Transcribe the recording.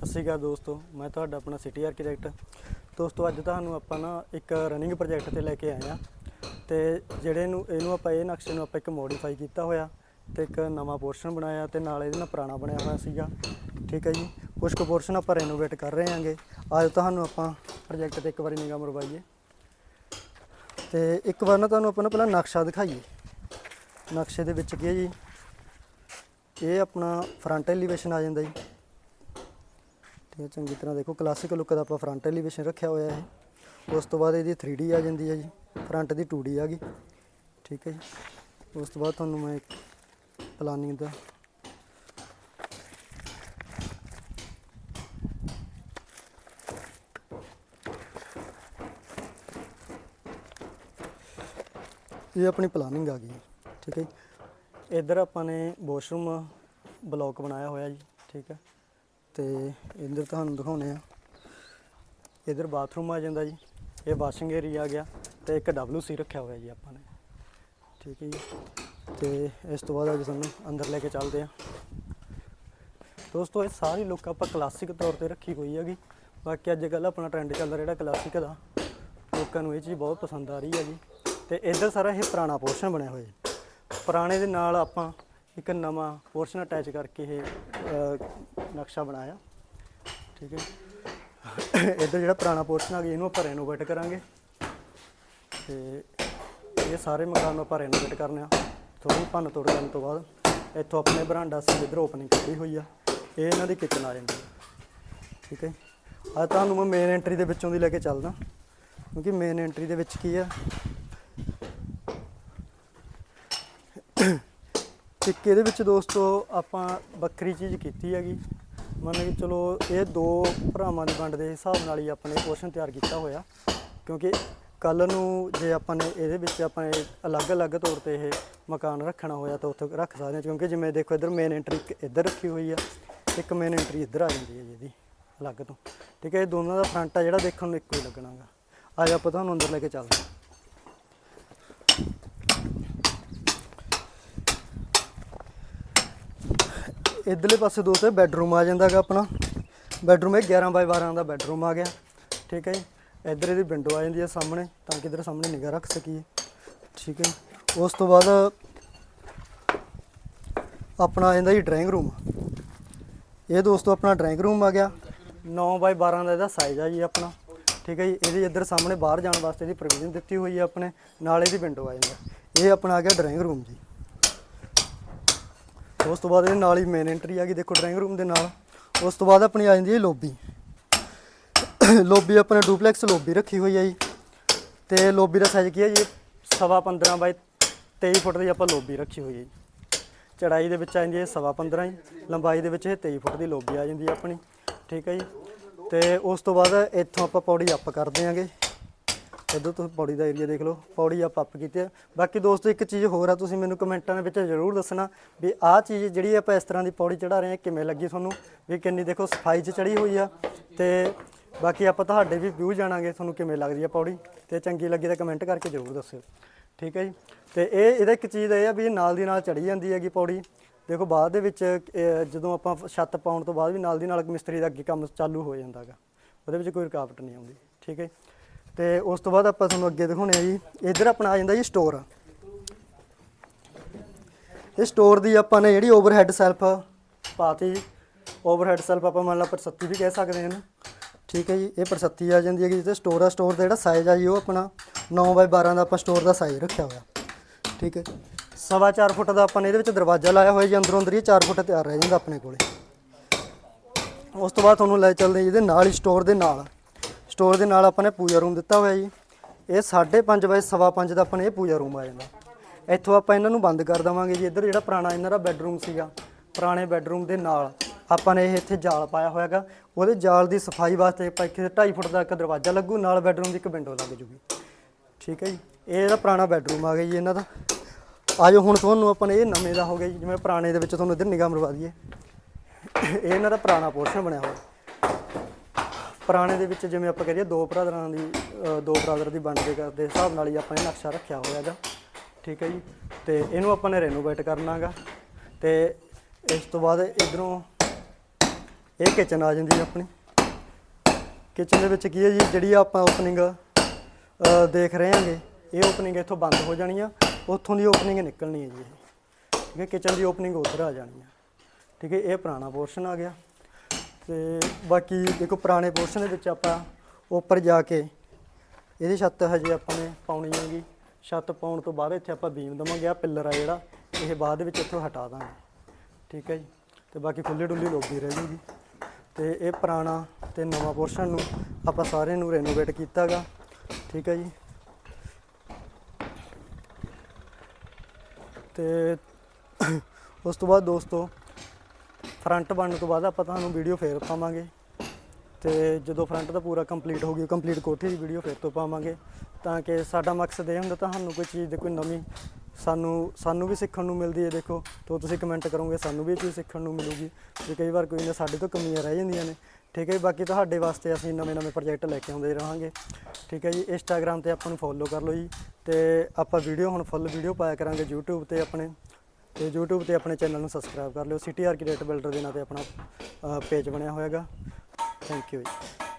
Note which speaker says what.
Speaker 1: ਸਤਿ ਸ਼੍ਰੀ ਅਕਾਲ ਦੋਸਤੋ, ਮੈਂ ਤੁਹਾਡਾ ਆਪਣਾ ਸਿਟੀ ਆਰਕੀਟੈਕਟ ਦੋਸਤੋ, ਅੱਜ ਤੁਹਾਨੂੰ ਆਪਾਂ ਨਾ ਇੱਕ ਰਨਿੰਗ ਪ੍ਰੋਜੈਕਟ ਤੇ ਲੈ ਕੇ ਆਏ ਆ ਤੇ ਜਿਹੜੇ ਨੂੰ, ਇਹਨੂੰ ਆਪਾਂ ਇਹ ਨਕਸ਼ੇ ਨੂੰ ਆਪਾਂ ਇੱਕ ਮੋਡੀਫਾਈ ਕੀਤਾ ਹੋਇਆ ਤੇ ਇੱਕ ਨਵਾਂ ਪੋਰਸ਼ਨ ਬਣਾਇਆ ਤੇ ਨਾਲ ਇਹਦੇ ਨਾਲ ਪੁਰਾਣਾ ਬਣਿਆ ਹੋਇਆ ਸੀਗਾ। ਠੀਕ ਹੈ ਜੀ? ਕੁਝ ਕੁ ਪੋਰਸ਼ਨ ਆਪਾਂ ਰੈਨੋਵੇਟ ਕਰ ਰਹੇ ਹਾਂਗੇ। ਅੱਜ ਤੁਹਾਨੂੰ ਆਪਾਂ ਪ੍ਰੋਜੈਕਟ ਤੇ ਇੱਕ ਵਾਰੀ ਨਿਗਾਹ ਮਰਵਾਈਏ। ਤੇ ਇੱਕ ਵਾਰ ਨਾ ਤੁਹਾਨੂੰ ਆਪਾਂ ਨਾ ਪਹਿਲਾਂ ਨਕਸ਼ਾ ਦਿਖਾਈਏ। ਨਕਸ਼ੇ ਦੇ ਵਿੱਚ ਕੀ ਹੈ ਜੀ? ਇਹ ਆਪਣਾ ਫਰੰਟ ਐਲੀਵੇਸ਼ਨ ਆ ਜਾਂਦਾ ਜੀ। ਠੀਕ ਚੰਗੀ ਤਰ੍ਹਾਂ ਦੇਖੋ ਕਲਾਸਿਕ ਲੁੱਕ ਦਾ ਆਪਾਂ ਫਰੰਟ ਐਲੀਵੇਸ਼ਨ ਰੱਖਿਆ ਹੋਇਆ ਹੈ ਉਸ ਤੋਂ ਬਾਅਦ ਇਹਦੀ 3D ਆ ਜਾਂਦੀ ਹੈ ਜੀ। ਫਰੰਟ ਦੀ 2D ਆ ਗਈ। ਠੀਕ ਹੈ ਜੀ। ਉਸ ਤੋਂ ਬਾਅਦ ਤੁਹਾਨੂੰ ਮੈਂ ਪਲਾਨਿੰਗ ਦਾ ਇਹ ਆਪਣੀ ਪਲਾਨਿੰਗ ਆ ਗਈ ਠੀਕ ਹੈ ਜੀ। ਇੱਧਰ ਆਪਾਂ ਨੇ ਵਾਸ਼ਰੂਮ ਬਲੌਕ ਬਣਾਇਆ ਹੋਇਆ ਜੀ। ਠੀਕ ਹੈ। ਤੇ ਇੱਧਰ ਤੁਹਾਨੂੰ ਦਿਖਾਉਨੇ ਆ ਇੱਧਰ ਬਾਥਰੂਮ ਆ ਜਾਂਦਾ ਜੀ। ਇਹ ਵਾਸ਼ਿੰਗ ਏਰੀਆ ਆ ਗਿਆ ਤੇ ਇੱਕ WC ਰੱਖਿਆ ਹੋਇਆ ਜੀ ਆਪਾਂ ਨੇ। ਠੀਕ ਹੈ ਜੀ। ਤੇ ਇਸ ਤੋਂ ਬਾਅਦ ਅੱਜ ਤੁਹਾਨੂੰ ਅੰਦਰ ਲੈ ਕੇ ਚੱਲਦੇ ਆ ਦੋਸਤੋ, ਇਹ ਸਾਰੀ ਲੁੱਕ ਆਪਾਂ ਕਲਾਸਿਕ ਤੌਰ ਤੇ ਰੱਖੀ ਹੋਈ ਹੈਗੀ। ਬਾਕੀ ਅੱਜ ਕੱਲ ਆਪਣਾ ਟ੍ਰੈਂਡ ਚੱਲਦਾ ਜਿਹੜਾ ਕਲਾਸਿਕ ਦਾ। ਲੋਕਾਂ ਨੂੰ ਇਹ ਚੀਜ਼ ਬਹੁਤ ਪਸੰਦ ਆ ਰਹੀ ਹੈ ਜੀ ਤੇ ਇੱਧਰ ਸਾਰਾ ਇਹ ਪੁਰਾਣਾ ਪੋਰਸ਼ਨ ਬਣਿਆ ਹੋਇਆ ਜੀ। ਪੁਰਾਣੇ ਦੇ ਨਾਲ ਆਪਾਂ ਇੱਕ ਨਵਾਂ ਪੋਰਸ਼ਨ ਅਟੈਚ ਕਰਕੇ ਇਹ ਅ, ਨਕਸ਼ਾ ਬਣਾਇਆ। ਠੀਕ ਹੈ। ਇੱਧਰ ਜਿਹੜਾ ਪੁਰਾਣਾ ਪੋਰਸ਼ਨ ਆ ਗਿਆ ਇਹਨੂੰ ਆਪਾਂ ਰੈਨੋਵੇਟ ਕਰਾਂਗੇ। ਤੇ ਇਹ ਸਾਰੇ ਮਕਾਨ ਨੂੰ ਆਪਾਂ ਰੈਨੋਵੇਟ ਕਰਨੇ ਆ। ਥੋੜੀ ਭੰਨ ਤੋੜ ਕਰਨ ਤੋਂ ਬਾਅਦ ਇੱਥੋਂ ਆਪਣੇ ਬਰਾਂਡਾ ਸੀ ਇੱਧਰ ਓਪਨਿੰਗ ਕੀਤੀ ਹੋਈ ਆ। ਇਹ ਇਹਨਾਂ ਦੀ ਕਿਚਨ ਆ ਜਾਂਦੀ ਹੈ ਠੀਕ ਹੈ। ਅੱਜ ਤੁਹਾਨੂੰ ਮੈਂ ਮੇਨ ਐਂਟਰੀ ਦੇ ਵਿੱਚੋਂ ਦੀ ਲੈ ਕੇ ਚੱਲਦਾ। ਕਿਉਂਕਿ ਮੇਨ ਐਂਟਰੀ ਦੇ ਵਿੱਚ ਕੀ ਆ? ਇੱਕ ਇਹਦੇ ਵਿੱਚ ਦੋਸਤੋ, ਆਪਾਂ ਵੱਖਰੀ ਚੀਜ਼ ਕੀਤੀ ਹੈਗੀ। ਮੰਨ ਕੇ ਚਲੋ, ਇਹ ਦੋ ਭਰਾਵਾਂ ਦੀ ਵੰਡ ਦੇ ਹਿਸਾਬ ਨਾਲ ਹੀ ਆਪਾਂ ਨੇ ਪੋਰਸ਼ਨ ਤਿਆਰ ਕੀਤਾ ਹੋਇਆ। ਕਿਉਂਕਿ ਕੱਲ ਨੂੰ ਜੇ ਆਪਾਂ ਨੇ ਇਹਦੇ ਵਿੱਚ ਆਪਾਂ ਨੇ ਅਲੱਗ-ਅਲੱਗ ਤੌਰ ਤੇ ਇਹ ਮਕਾਨ ਰੱਖਣਾ ਹੋਇਆ ਤਾਂ ਉੱਥੇ ਰੱਖ ਸਕਦੇ ਹਾਂ। ਕਿਉਂਕਿ ਜਿਵੇਂ ਦੇਖੋ, ਇੱਧਰ ਮੇਨ ਐਂਟਰੀ ਇੱਕ ਇੱਧਰ ਰੱਖੀ ਹੋਈ ਆ, ਇੱਕ ਮੇਨ ਐਂਟਰੀ ਇੱਧਰ ਆ ਜਾਂਦੀ ਹੈ ਜਿਹਦੀ ਅਲੱਗ ਤੋਂ। ਠੀਕ ਹੈ, ਇਹ ਦੋਨਾਂ ਦਾ ਫਰੰਟ ਆ ਜਿਹੜਾ ਦੇਖਣ ਨੂੰ ਇੱਕੋ ਹੀ ਲੱਗਣਾਗਾ। ਅੱਜ ਆਪਾਂ ਤੁਹਾਨੂੰ ਅੰਦਰ ਲੈ ਕੇ ਚੱਲਦੇ ਹਾਂ। ਇਧਰਲੇ ਪਾਸੇ ਦੋਸਤੋ ਬੈੱਡਰੂਮ ਆ ਜਾਂਦਾਗਾ ਆਪਣਾ। ਬੈੱਡਰੂਮ ਇਹ 11 ਬਾਈ 12 ਦਾ ਬੈੱਡਰੂਮ ਆ ਗਿਆ। ਠੀਕ ਹੈ ਜੀ। ਇੱਧਰ ਇਹਦੀ ਵਿੰਡੋ ਆ ਜਾਂਦੀ ਹੈ ਸਾਹਮਣੇ, ਤਾਂ ਕਿ ਇਧਰ ਸਾਹਮਣੇ ਨਿਗਾਹ ਰੱਖ ਸਕੀਏ। ਠੀਕ ਹੈ ਉਸ ਤੋਂ ਬਾਅਦ ਆਪਣਾ ਆ ਜਾਂਦਾ ਜੀ ਡਰਾਇੰਗ ਰੂਮ। ਇਹ ਦੋਸਤੋ ਆਪਣਾ ਡਰਾਇੰਗ ਰੂਮ ਆ ਗਿਆ। 9 ਬਾਈ 12 ਦਾ ਇਹਦਾ ਸਾਈਜ਼ ਆ ਜੀ ਆਪਣਾ। ਠੀਕ ਹੈ ਜੀ। ਇਹਦੇ ਇੱਧਰ ਸਾਹਮਣੇ ਬਾਹਰ ਜਾਣ ਵਾਸਤੇ ਦੀ ਪ੍ਰੋਵੀਜ਼ਨ ਦਿੱਤੀ ਹੋਈ ਹੈ ਆਪਣੇ। ਨਾਲ ਇਹਦੀ ਵਿੰਡੋ ਆ ਜਾਂਦਾ ਇਹ ਆਪਣਾ ਆ ਗਿਆ ਡਰਾਇੰਗ ਰੂਮ ਜੀ। ਉਸ ਤੋਂ ਬਾਅਦ ਇਹਦੇ ਨਾਲ ਹੀ ਮੇਨ ਐਂਟਰੀ ਆ ਗਈ, ਦੇਖੋ ਡਰਾਇੰਗ ਰੂਮ ਦੇ ਨਾਲ। ਉਸ ਤੋਂ ਬਾਅਦ ਆਪਣੀ ਆ ਜਾਂਦੀ ਹੈ ਲੋਬੀ ਲੋਬੀ ਆਪਣੇ ਡੁਪਲੈਕਸ ਲੋਬੀ ਰੱਖੀ ਹੋਈ ਹੈ ਜੀ। ਤੇ ਲੋਬੀ ਦਾ ਸਾਈਜ਼ ਕੀ ਹੈ ਜੀ? ਸਵਾ 15 ਬਾਈ 23 ਫੁੱਟ ਦੀ ਆਪਾਂ ਲੋਬੀ ਰੱਖੀ ਹੋਈ ਹੈ ਜੀ। ਚੜਾਈ ਦੇ ਵਿੱਚ ਆ ਜਾਂਦੀ ਹੈ ਸਵਾ 15 ਜੀ। ਲੰਬਾਈ ਦੇ ਵਿੱਚ ਇਹ 23 ਫੁੱਟ ਦੀ ਲੋਬੀ ਆ ਜਾਂਦੀ ਹੈ ਆਪਣੀ। ਠੀਕ ਹੈ ਜੀ। ਤੇ ਉਸ ਤੋਂ ਬਾਅਦ ਇੱਥੋਂ ਆਪਾਂ ਪੌੜੀ ਅੱਪ ਕਰ ਦਿਆਂਗੇ। ਇੱਧਰ ਤੁਸੀਂ ਪੌੜੀ ਦਾ ਏਰੀਆ ਦੇਖ ਲਓ, ਪੌੜੀ ਆਪਾਂ ਅੱਪ ਕੀਤੀ ਆ। ਬਾਕੀ ਦੋਸਤੋ, ਇੱਕ ਚੀਜ਼ ਹੋਰ ਆ, ਤੁਸੀਂ ਮੈਨੂੰ ਕਮੈਂਟਾਂ ਦੇ ਵਿੱਚ ਜ਼ਰੂਰ ਦੱਸਣਾ ਵੀ ਆਹ ਚੀਜ਼ ਜਿਹੜੀ ਆਪਾਂ ਇਸ ਤਰ੍ਹਾਂ ਦੀ ਪੌੜੀ ਚੜਾ ਰਹੇ ਹਾਂ, ਕਿਵੇਂ ਲੱਗੀ ਤੁਹਾਨੂੰ? ਵੀ ਕਿੰਨੀ ਦੇਖੋ, ਸਫ਼ਾਈ 'ਚ ਚੜੀ ਹੋਈ ਆ ਤੇ ਬਾਕੀ ਆਪਾਂ ਤੁਹਾਡੇ ਵੀ ਵਿਊ ਜਾਣਾਂਗੇ ਤੁਹਾਨੂੰ ਕਿਵੇਂ ਲੱਗਦੀ ਆ ਪੌੜੀ ਤੇ ਚੰਗੀ ਲੱਗੀ ਤਾਂ ਕਮੈਂਟ ਕਰਕੇ ਜ਼ਰੂਰ ਦੱਸਿਓ। ਠੀਕ ਹੈ ਜੀ? ਤੇ ਇਹ, ਇਹਦਾ ਇੱਕ ਚੀਜ਼ ਇਹ ਆ ਵੀ ਨਾਲ ਦੀ ਨਾਲ ਚੜੀ ਜਾਂਦੀ ਹੈਗੀ ਪੌੜੀ। ਦੇਖੋ, ਬਾਅਦ ਦੇ ਵਿੱਚ ਜਦੋਂ ਆਪਾਂ ਛੱਤ ਪਾਉਣ ਤੋਂ ਬਾਅਦ ਵੀ ਨਾਲ ਦੀ ਨਾਲ ਮਿਸਤਰੀ ਦਾ ਅੱਗੇ ਕੰਮ ਚਾਲੂ ਹੋ ਜਾਂਦਾ ਜਾਂਦਾਗਾ ਉਹਦੇ ਵਿੱਚ ਕੋਈ ਰੁਕਾਵਟ ਨਹੀਂ ਆਉਂਦੀ। ਠੀਕ ਹੈ ਜੀ। ਤੇ ਉਸ ਤੋਂ ਬਾਅਦ ਆਪਾਂ ਤੁਹਾਨੂੰ ਅੱਗੇ ਦਿਖਾਉਣੇ ਆ ਜੀ। ਇੱਧਰ ਆਪਣਾ ਆ ਜਾਂਦਾ ਜੀ ਸਟੋਰ ਇਹ ਸਟੋਰ ਦੀ ਆਪਾਂ ਨੇ ਜਿਹੜੀ ਓਵਰਹੈੱਡ ਸੈਲਫ ਪਾਤੀ ਓਵਰਹੈੱਡ ਸੈਲਫ ਆਪਾਂ ਮੰਨ ਲਾ ਪਰਸੱਤੀ ਵੀ ਕਹਿ ਸਕਦੇ ਹਾਂ ਨਾ ਠੀਕ ਹੈ ਜੀ, ਇਹ ਪਰਸੱਤੀ ਆ ਜਾਂਦੀ ਹੈ ਜੀ ਤੇ ਸਟੋਰ ਆ ਸਟੋਰ ਦਾ ਜਿਹੜਾ ਸਾਈਜ਼ ਆ ਜੀ, ਉਹ ਆਪਣਾ 9x12 ਦਾ ਆਪਾਂ ਸਟੋਰ ਦਾ ਸਾਈਜ਼ ਰੱਖਿਆ ਹੋਇਆ। ਠੀਕ ਹੈ ਸਵਾ 4 ਫੁੱਟ ਦਾ ਆਪਾਂ ਨੇ ਇਹਦੇ ਵਿੱਚ ਦਰਵਾਜ਼ਾ ਲਾਇਆ ਹੋਇਆ ਜੀ, ਅੰਦਰੋਂ ਅੰਦਰ ਹੀ 4 ਫੁੱਟ ਤਿਆਰ ਰਹਿ ਜਾਂਦਾ ਆਪਣੇ ਕੋਲੇ। ਉਸ ਤੋਂ ਬਾਅਦ ਤੁਹਾਨੂੰ ਲੈ ਚੱਲਦੇ ਜਿਹਦੇ ਨਾਲ ਹੀ ਸਟੋਰ ਦੇ ਨਾਲ। ਸਟੋਰ ਦੇ ਨਾਲ ਆਪਾਂ ਨੇ ਪੂਜਾ ਰੂਮ ਦਿੱਤਾ ਹੋਇਆ ਜੀ। ਇਹ 5.5 ਬਾਈ ਸਵਾ 5 ਦਾ ਆਪਾਂ ਨੇ ਇਹ ਪੂਜਾ ਰੂਮ ਆ ਜਾਂਦਾ ਇੱਥੋਂ ਆਪਾਂ ਇਹਨਾਂ ਨੂੰ ਬੰਦ ਕਰ ਦਵਾਂਗੇ ਜੀ। ਇੱਧਰ ਜਿਹੜਾ ਪੁਰਾਣਾ ਇਹਨਾਂ ਦਾ ਬੈੱਡਰੂਮ ਸੀਗਾ, ਪੁਰਾਣੇ ਬੈੱਡਰੂਮ ਦੇ ਨਾਲ ਆਪਾਂ ਨੇ ਇਹ ਇੱਥੇ ਜਾਲ ਪਾਇਆ ਹੋਇਆਗਾ ਉਹਦੇ ਜਾਲ ਦੀ ਸਫ਼ਾਈ ਵਾਸਤੇ ਆਪਾਂ ਇੱਥੇ 2.5 ਫੁੱਟ ਦਾ ਇੱਕ ਦਰਵਾਜ਼ਾ ਲੱਗੂ, ਨਾਲ ਬੈੱਡਰੂਮ ਦੀ ਇੱਕ ਵਿੰਡੋ ਲੱਗ ਜੂਗੀ। ਠੀਕ ਹੈ ਜੀ। ਇਹ ਇਹਦਾ ਪੁਰਾਣਾ ਬੈੱਡਰੂਮ ਆ ਗਿਆ ਜੀ ਇਹਨਾਂ ਦਾ। ਆਜੋ ਹੁਣ ਤੁਹਾਨੂੰ ਆਪਾਂ ਨੇ ਇਹ ਨਵੇਂ ਦਾ ਹੋ ਗਿਆ ਜੀ। ਜਿਵੇਂ ਪੁਰਾਣੇ ਦੇ ਵਿੱਚ ਤੁਹਾਨੂੰ ਇੱਧਰ ਨਿਗਾਹ ਮਰਵਾ ਦਈਏ। ਇਹ ਇਹਨਾਂ ਦਾ ਪੁਰਾਣਾ ਪੋਰਸ਼ਨ ਬਣਿਆ ਹੋਇਆ। ਪੁਰਾਣੇ ਦੇ ਵਿੱਚ ਜਿਵੇਂ ਆਪਾਂ ਕਰੀਏ ਦੋ ਬ੍ਰਦਰਾਂ ਦੀ ਦੋ ਬਰਾਦਰ ਦੀ ਵੰਡ ਦੇ ਦੇ ਹਿਸਾਬ ਨਾਲ ਹੀ ਆਪਾਂ ਇਹ ਨਕਸ਼ਾ ਰੱਖਿਆ ਹੋਇਆ ਹੈਗਾ ਠੀਕ ਹੈ ਜੀ? ਤੇ ਇਹਨੂੰ ਆਪਾਂ ਨੇ ਰੈਨੋਵੇਟ ਕਰਨਾਗਾ ਤੇ ਇਸ ਤੋਂ ਬਾਅਦ ਇਧਰੋਂ ਇਹ ਕਿਚਨ ਆ ਜਾਂਦੀ ਹੈ ਆਪਣੀ। ਕਿਚਨ ਦੇ ਵਿੱਚ ਕੀ ਹੈ ਜੀ? ਜਿਹੜੀ ਆਪਾਂ ਓਪਨਿੰਗ ਦੇਖ ਰਹੇ ਹਾਂਗੇ, ਇਹ ਓਪਨਿੰਗ ਇੱਥੋਂ ਬੰਦ ਹੋ ਜਾਣੀ ਆ। ਉੱਥੋਂ ਦੀ ਓਪਨਿੰਗ ਨਿਕਲਣੀ ਹੈ ਜੀ ਠੀਕ ਹੈ? ਕਿਚਨ ਦੀ ਓਪਨਿੰਗ ਉੱਧਰ ਆ ਜਾਣੀ ਆ। ਠੀਕ ਹੈ? ਇਹ ਪੁਰਾਣਾ ਪੋਰਸ਼ਨ ਆ ਗਿਆ। ਤੇ ਬਾਕੀ ਦੇਖੋ ਪੁਰਾਣੇ ਪੋਰਸ਼ਨ ਦੇ ਵਿੱਚ ਆਪਾਂ ਉੱਪਰ ਜਾ ਕੇ ਇਹਦੀ ਛੱਤ ਹਜੇ ਆਪਾਂ ਨੇ ਪਾਉਣੀ ਹੈਗੀ। ਛੱਤ ਪਾਉਣ ਤੋਂ ਬਾਅਦ ਇੱਥੇ ਆਪਾਂ ਬੀਮ ਦਵਾਂਗੇ ਆ ਪਿੱਲਰ ਆ ਜਿਹੜਾ, ਇਹ ਬਾਅਦ ਵਿੱਚ ਇੱਥੋਂ ਹਟਾ ਦਾਂਗੇ। ਠੀਕ ਹੈ ਜੀ? ਤੇ ਬਾਕੀ ਖੁੱਲੀ ਡੁੱਲੀ ਲੋਬੀ ਰਹਿ ਜੂਗੀ। ਤੇ ਇਹ ਪੁਰਾਣਾ ਤੇ ਨਵਾਂ ਪੋਰਸ਼ਨ ਨੂੰ ਆਪਾਂ ਸਾਰੇ ਨੂੰ ਰੈਨੋਵੇਟ ਕੀਤਾਗਾ। ਠੀਕ ਹੈ ਜੀ? ਤੇ ਉਸ ਤੋਂ ਬਾਅਦ ਦੋਸਤੋ ਫਰੰਟ ਬਣਨ ਤੋਂ ਬਾਅਦ ਆਪਾਂ ਤੁਹਾਨੂੰ ਵੀਡੀਓ ਫੇਰ ਪਾਵਾਂਗੇ। ਤੇ ਜਦੋਂ ਫਰੰਟ ਦਾ ਪੂਰਾ ਕੰਪਲੀਟ ਹੋ ਗਈ ਕੰਪਲੀਟ ਕੋਠੀ ਦੀ ਵੀਡੀਓ ਫੇਰ ਤੋਂ ਪਾਵਾਂਗੇ। ਤਾਂ ਕਿ ਸਾਡਾ ਮਕਸਦ ਇਹ ਹੁੰਦਾ, ਤੁਹਾਨੂੰ ਕੋਈ ਚੀਜ਼ ਦੇ ਕੋਈ ਨਵੀਂ ਸਾਨੂੰ ਸਾਨੂੰ ਵੀ ਸਿੱਖਣ ਨੂੰ ਮਿਲਦੀ ਹੈ, ਦੇਖੋ। ਤੋਂ ਤੁਸੀਂ ਕਮੈਂਟ ਕਰੋਗੇ, ਸਾਨੂੰ ਵੀ ਇਹ ਚੀਜ਼ ਸਿੱਖਣ ਨੂੰ ਮਿਲੂਗੀ। ਤੇ ਕਈ ਵਾਰ ਕੋਈ ਨਾ ਸਾਡੇ ਤੋਂ ਕਮੀਆਂ ਰਹਿ ਜਾਂਦੀਆਂ ਨੇ। ਠੀਕ ਹੈ ਜੀ, ਬਾਕੀ ਤੁਹਾਡੇ ਵਾਸਤੇ ਅਸੀਂ ਨਵੇਂ ਨਵੇਂ ਪ੍ਰੋਜੈਕਟ ਲੈ ਕੇ ਆਉਂਦੇ ਰਹਾਂਗੇ। ਠੀਕ ਹੈ ਜੀ ਇੰਸਟਾਗ੍ਰam ਤੇ ਆਪਾਂ ਨੂੰ ਫੋਲੋ ਕਰ ਲਓ ਜੀ। ਤੇ ਆਪਾਂ ਵੀਡੀਓ ਹੁਣ ਫੁੱਲ ਵੀਡੀਓ ਪਾਇਆ ਕਰਾਂਗੇ, YouTube ਤੇ ਆਪਣੇ। ਤੇ YouTube ਤੇ ਆਪਣੇ ਚੈਨਲ ਨੂੰ ਸਬਸਕ੍ਰਾਈਬ ਕਰ ਲਿਓ। ਸਿਟੀ ਆਰਕੀਟੈਕਟ ਬਿਲਡਰ ਦੇ ਨਾਂ ਤੇ ਆਪਣਾ ਪੇਜ ਬਣਿਆ ਹੋਇਆਗਾ। ਥੈਂਕ ਯੂ ਜੀ।